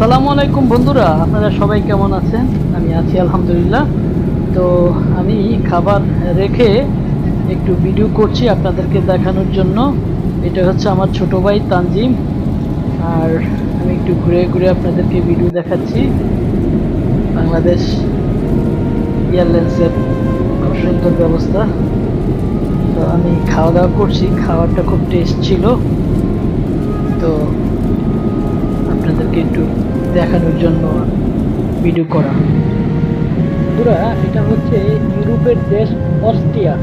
আসসালামু আলাইকুম বন্ধুরা, আপনারা সবাই কেমন আছেন? আমি আছি, আলহামদুলিল্লাহ। তো আমি খাবার রেখে একটু ভিডিও করছি আপনাদেরকে দেখানোর জন্য। এটা হচ্ছে আমার ছোট ভাই তানজিম। আর আমি একটু ঘুরে ঘুরে আপনাদেরকে ভিডিও দেখাচ্ছি। বাংলাদেশ এয়ারলাইন্সের খুব সুন্দর ব্যবস্থা। তো আমি খাওয়া দাওয়া করছি, খাবারটা খুব টেস্ট ছিল। তো একটু দেখানোর জন্য ভিডিও করা। বন্ধুরা, এটা হচ্ছে ইউরোপের দেশ অস্ট্রিয়া।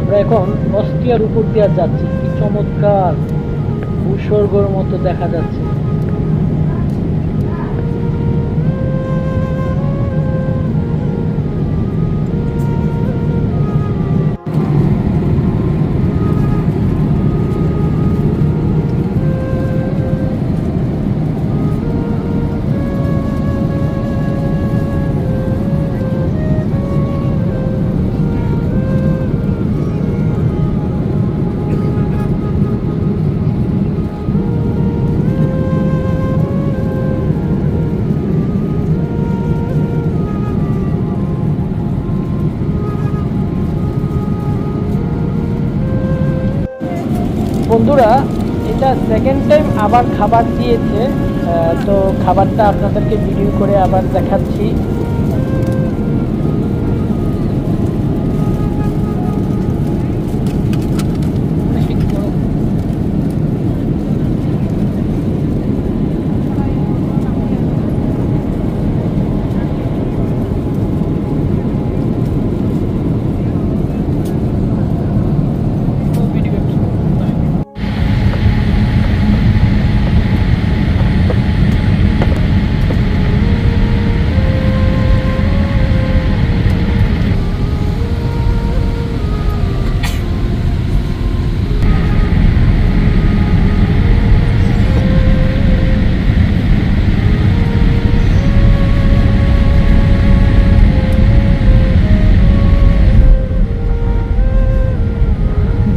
আমরা এখন অস্ট্রিয়ার উপর দিয়ে যাচ্ছি। কি চমৎকার। ভূস্বর্গর মতো দেখা যাচ্ছে। বন্ধুরা এটা সেকেন্ড টাইম আবার খাবার দিয়েছে তো খাবারটা আপনাদেরকে ভিডিও করে আবার দেখাচ্ছি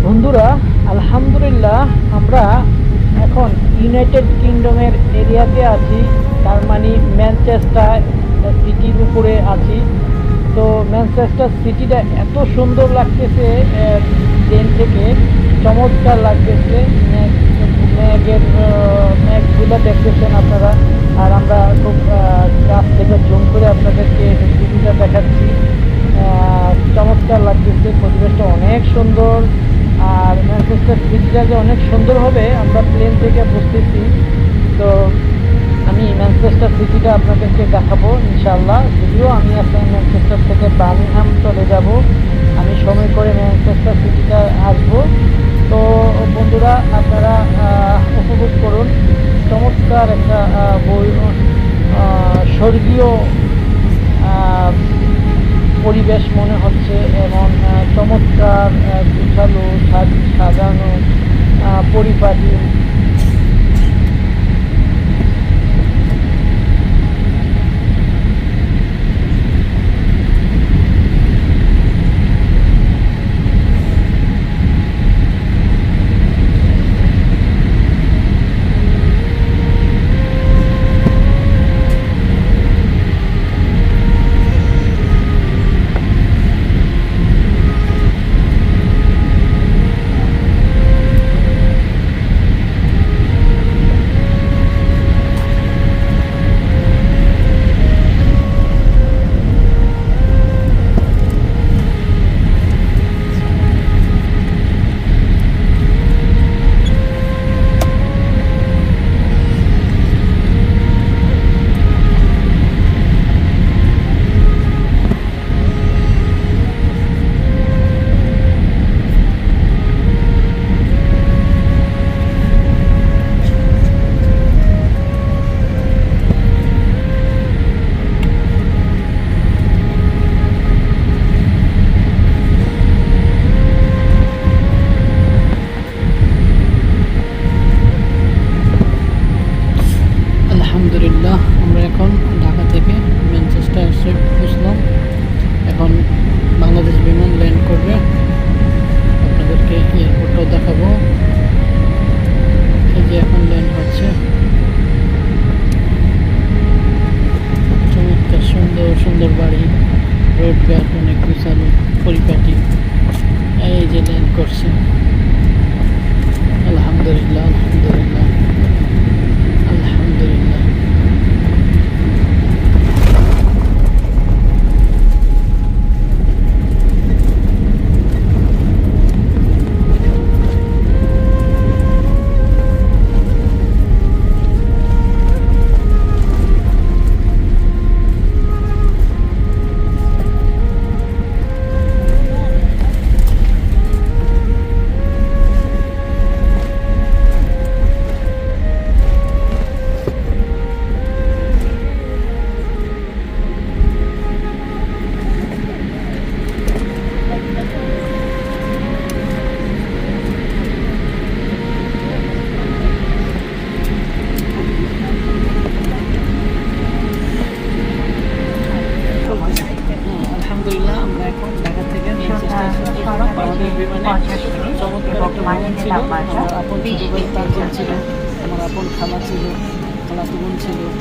বন্ধুরা আলহামদুলিল্লাহ, আমরা এখন ইউনাইটেড কিংডমের এরিয়াতে আছি, তার মানে ম্যানচেস্টার সিটির উপরে আছি। তো ম্যানচেস্টার সিটিটা এত সুন্দর লাগতেছে ট্রেন থেকে, চমৎকার লাগতেছে ম্যাগ ম্যাগের ম্যাগগুলো দেখতেছেন আপনারা, আর আমরা খুব আহ, কাছ থেকে জুম করে আপনাদেরকে সিটিটা দেখাচ্ছি আহ, চমৎকার লাগতেছে পরিবেশটা অনেক সুন্দর আর ম্যানচেস্টার সিটিটা যে অনেক সুন্দর হবে আমরা প্লেন থেকে বুঝতেছি তো আমি ম্যানচেস্টার সিটিটা আপনাদেরকে দেখাবো ইনশাল্লাহ যদিও আমি আপনার ম্যানচেস্টার থেকে বার্মিংহাম চলে যাব, আমি সময় করে ম্যানচেস্টার সিটিটা আসব। তো বন্ধুরা, আপনারা উপভোগ করুন। চমৎকার একটা বই স্বর্গীয় পরিবেশ মনে হচ্ছে এবং চমৎকার গুছালো সাজানো পরিপাটি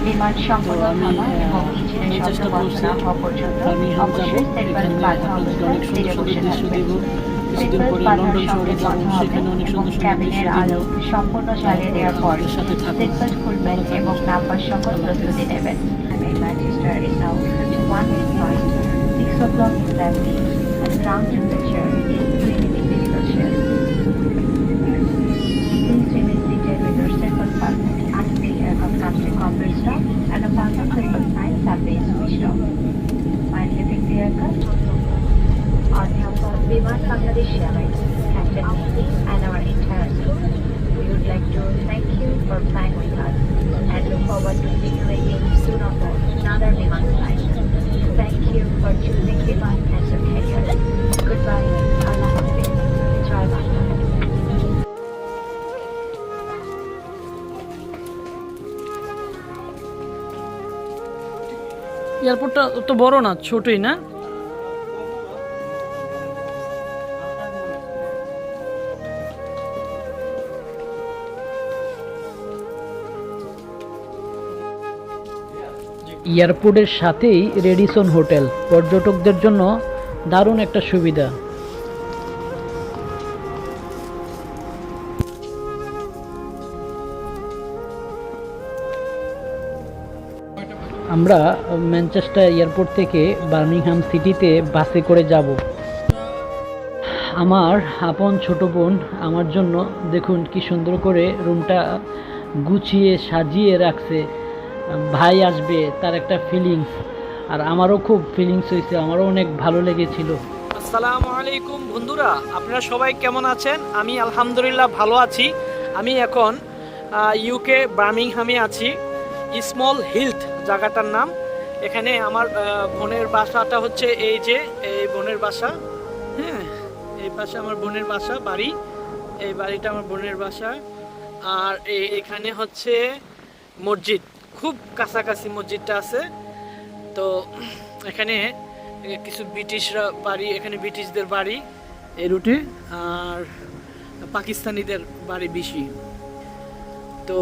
বিমান সম্পূর্ণ থামা এবং ইঞ্জিনের শব্দ বন্ধ না হওয়া পর্যন্ত অবশ্যই সেট বাঁধা অবস্থায় অনেক সুন্দর সিটে সুন্দর বসে থাকবেন দেব। সিট কিছুদিন বেল্ট পরে বাঁধার সঙ্গে যাব হবে এবং সুন্দর সুন্দর দৃশ্য ক্যাবিনের আলো সম্পূর্ণ জ্বালিয়ে দেওয়ার পর খুলবেন এবং নাম্বার সকল প্রস্তুতি নেবেন। Manchester is now 51 in flight. 6 o'clock exactly and ground temperature is 20 degrees Celsius. Please remain to combat stop and a fasten seatbelt signs have been switched off. While leaving the aircraft, on behalf of Viman Bangladesh Airlines, Captain Mehdi and our entire team, we would like to thank you for flying with us and look forward to seeing you soon on board another Viman flight. Thank you for choosing Viman as your এয়ারপোর্টটা তো বড় না, ছোটই না? এয়ারপোর্টের সাথেই Radisson hotel. পর্যটকদের জন্য দারুণ একটা সুবিধা। আমরা ম্যানচেস্টার এয়ারপোর্ট থেকে বার্মিংহাম সিটিতে বাসে করে যাব। আমার আপন ছোট বোন আমার জন্য দেখুন কি সুন্দর করে রুমটা গুছিয়ে সাজিয়ে রাখছে। ভাই আসবে, তার একটা ফিলিংস আর আমারও খুব ফিলিংস হয়েছে, আমারও অনেক ভালো লেগেছিল। আসসালামু আলাইকুম বন্ধুরা, আপনারা সবাই কেমন আছেন? আমি আলহামদুলিল্লাহ ভালো আছি। আমি এখন ইউকে বার্মিংহামে আছি স্মল হিলথ জায়গাটার নাম। এখানে আমার বোনের বাসাটা হচ্ছে এই যে, এই বোনের বাসা হ্যাঁ এই পাশে আমার বোনের বাসা, বাড়ি, এই বাড়িটা আমার বোনের বাসা। আর এখানে হচ্ছে মসজিদ, খুব কাছাকাছি মসজিদটা আছে। তো এখানে কিছু ব্রিটিশরা বাড়ি, এখানে ব্রিটিশদের বাড়ি, এই রুটে, আর পাকিস্তানিদের বাড়ি বেশি। তো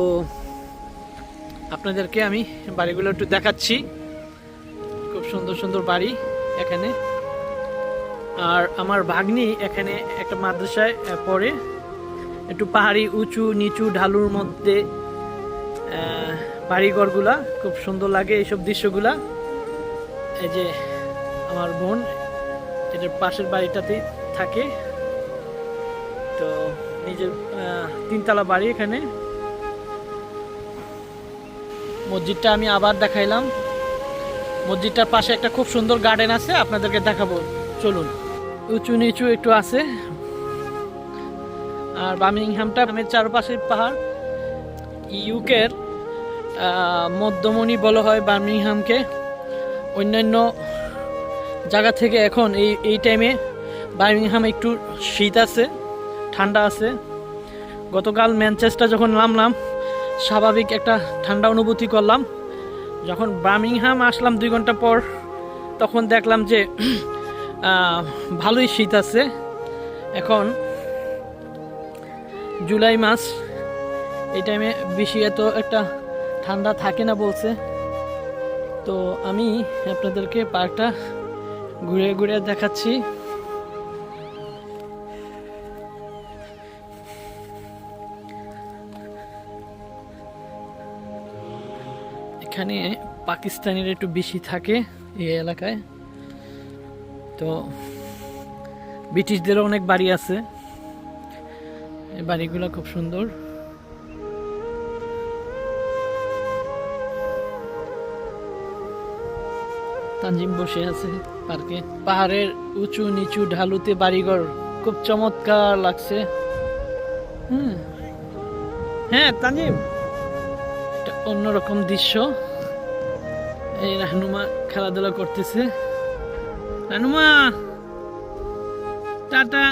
আপনাদেরকে আমি বাড়িগুলো একটু দেখাচ্ছি। খুব সুন্দর সুন্দর বাড়ি এখানে। আর আমার ভাগ্নি এখানে একটা মাদ্রাসায় পড়ে। একটু পাহাড়ি, উঁচু, নিচু ঢালুর মধ্যে বাড়িঘরগুলা খুব সুন্দর লাগে এইসব দৃশ্যগুলা। এই যে আমার বোন, এটার পাশের বাড়িটাতে থাকে। তো নিজের তিনতলা বাড়ি এখানে। মসজিদটা আমি আবার দেখাইলাম। মসজিদটার পাশে একটা খুব সুন্দর গার্ডেন আছে, আপনাদেরকে দেখাবো। চলুন। উঁচু নিচু একটু আছে। আর বার্মিংহামটা গ্রামের চারপাশে পাহাড়। ইউকের মধ্যমণি বলা হয় বার্মিংহামকে অন্যান্য জায়গা থেকে এখন এই এই টাইমে বার্মিংহাম একটু শীত আছে, ঠান্ডা আছে। গতকাল ম্যানচেস্টার যখন নামলাম স্বাভাবিক একটা ঠান্ডা অনুভূতি করলাম। যখন বার্মিংহাম আসলাম দুই ঘণ্টা পর, তখন দেখলাম যে ভালোই শীত আছে। এখন জুলাই মাস, এই টাইমে বেশি এত একটা ঠান্ডা থাকে না বলছে। তো আমি আপনাদেরকে পার্কটা ঘুরে ঘুরে দেখাচ্ছি। এখানে পাকিস্তানিরা একটু বেশি থাকে এই এলাকায়। তো ব্রিটিশদেরও অনেক বাড়ি আছে। এই বাড়িগুলো খুব সুন্দর। তানজিম বসে আছে পার্কে। পাহাড়ের উঁচু নিচু ঢালুতে বাড়িঘর। খুব চমৎকার লাগছে। হ্যাঁ হ্যাঁ তানজিম। অন্যরকম দৃশ্য। এই রাহনুমা খেলাধুলা করতেছে। রাহনুমা টাটা!